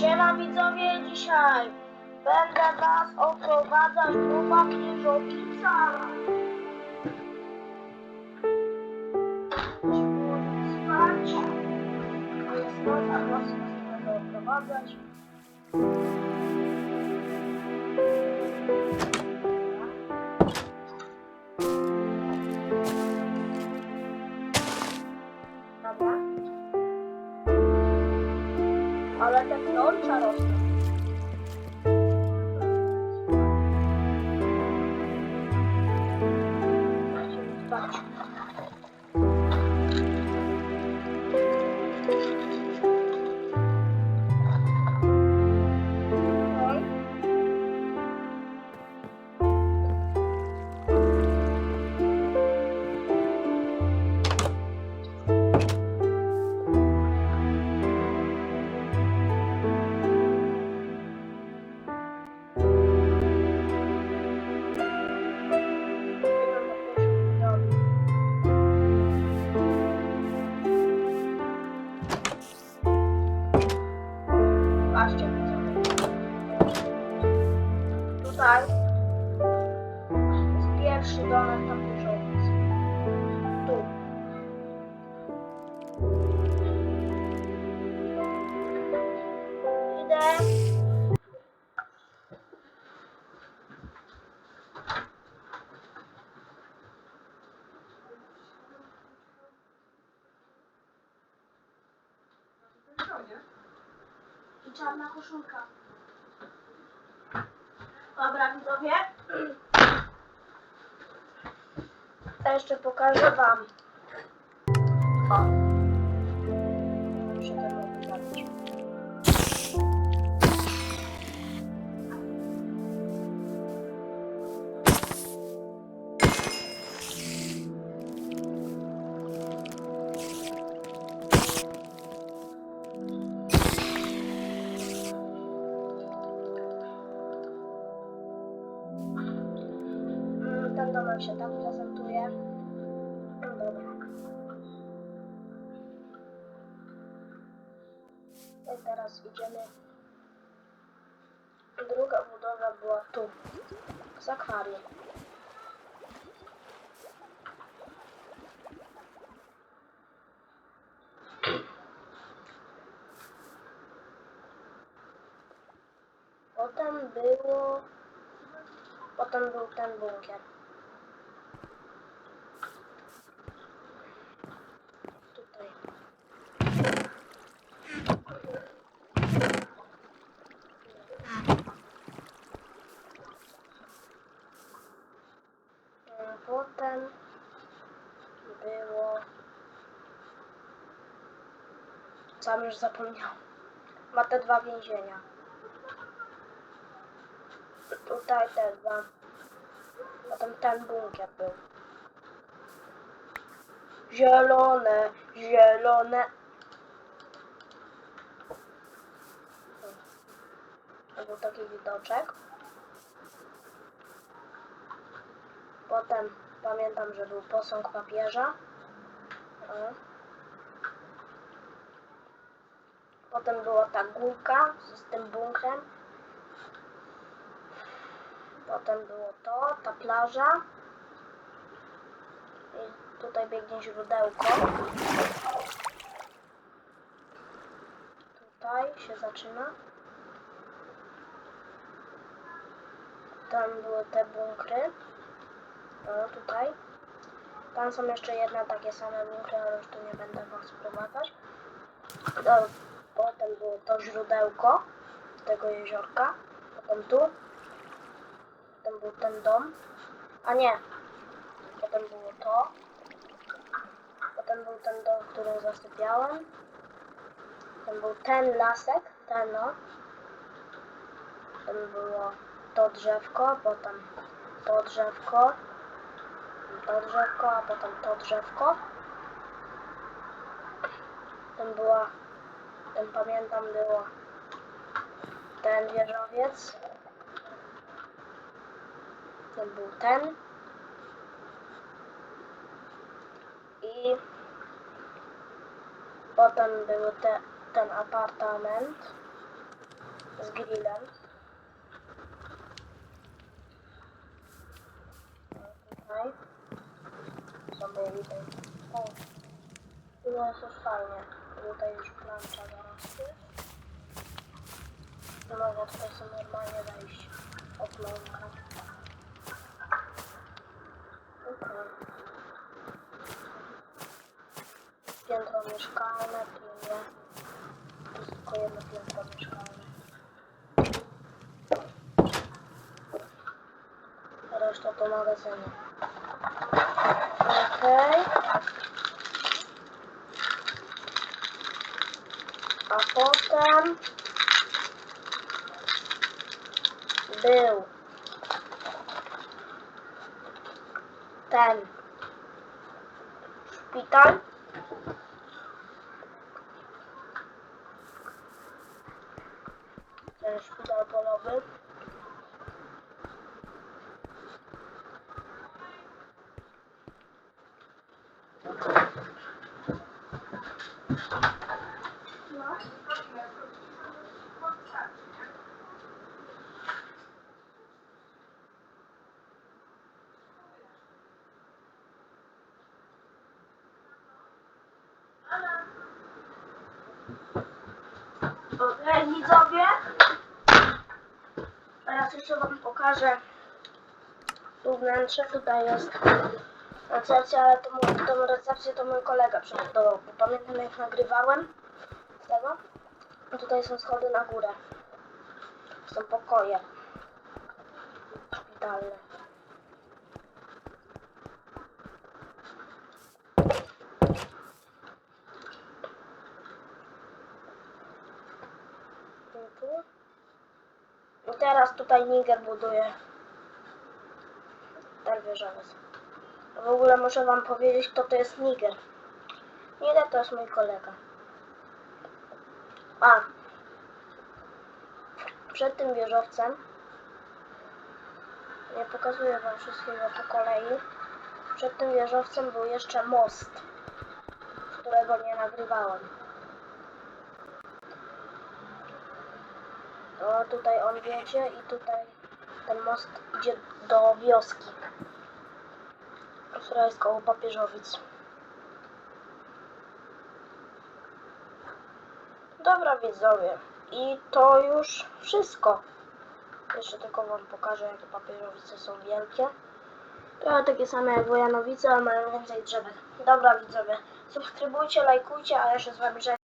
Siema widzowie, dzisiaj będę was oprowadzać po papieżowica. Spać. To jest nowa was będę oprowadzać. Ale te florcza rosną. 12. Tutaj jest pierwszy domek, tam dużo. Tu. Idę. I czarna koszulka. Dobra, widzowie. Ja jeszcze pokażę wam. O. Muszę Domek się tak prezentuje. No dobra. I teraz idziemy. Druga budowa była tu. Z akwarium. Potem było... Potem był ten bunkier. Tutaj. Mm, Potem było... Sam już zapomniał. Ma te dwa więzienia. Tutaj te dwa. Potem ten bunkier był. Zielone, zielone. To był taki widoczek. Potem pamiętam, że był posąg papieża. O. Potem była ta górka z tym bunkrem. Potem było to, ta plaża. I tutaj biegnie źródełko. Tutaj się zaczyna. Tam były te bunkry. O, tutaj. Tam są jeszcze jedne takie same bunkry, ale już tu nie będę was sprowadzać. No, potem było to źródełko tego jeziorka. Potem tu. Potem był ten dom. A nie. Potem było to. Potem był ten dom, w którym zasypiałem. Potem był ten lasek, ten no. Potem było to drzewko, potem to drzewko. To drzewko, a potem to drzewko. Potem była, pamiętam było ten wieżowiec. Potem był ten. I potem był te, ten apartament. z grillem. Tutaj sobie widzę. O, no jest fajnie. Tutaj już plansza To jest tylko jedno piętro mieszkalne. Reszta to magazyny. Okej. A potem był ten szpital. Ten szpital polowy. Widzowie. Teraz jeszcze wam pokażę tu wnętrze. Tutaj jest recepcja, ale to, tą recepcję to mój kolega przygotował. Bo pamiętam jak nagrywałem z tego. I tutaj są schody na górę. Są pokoje szpitalne. Tu. I teraz tutaj Niger buduje ten wieżowiec. W ogóle muszę wam powiedzieć, kto to jest Niger. Niger to jest mój kolega. A. Przed tym wieżowcem nie pokazuję wam wszystkiego po kolei. Przed tym wieżowcem był jeszcze most, którego nie nagrywałem. O, tutaj on wiedzie i tutaj ten most idzie do wioski, która jest koło papieżowic. Dobra widzowie, i to już wszystko. Jeszcze tylko wam pokażę, jakie papierowice są wielkie. Trochę takie same jak Wojanowice, ale mają więcej drzewek. Dobra widzowie, subskrybujcie, lajkujcie, a się z wami żegnam.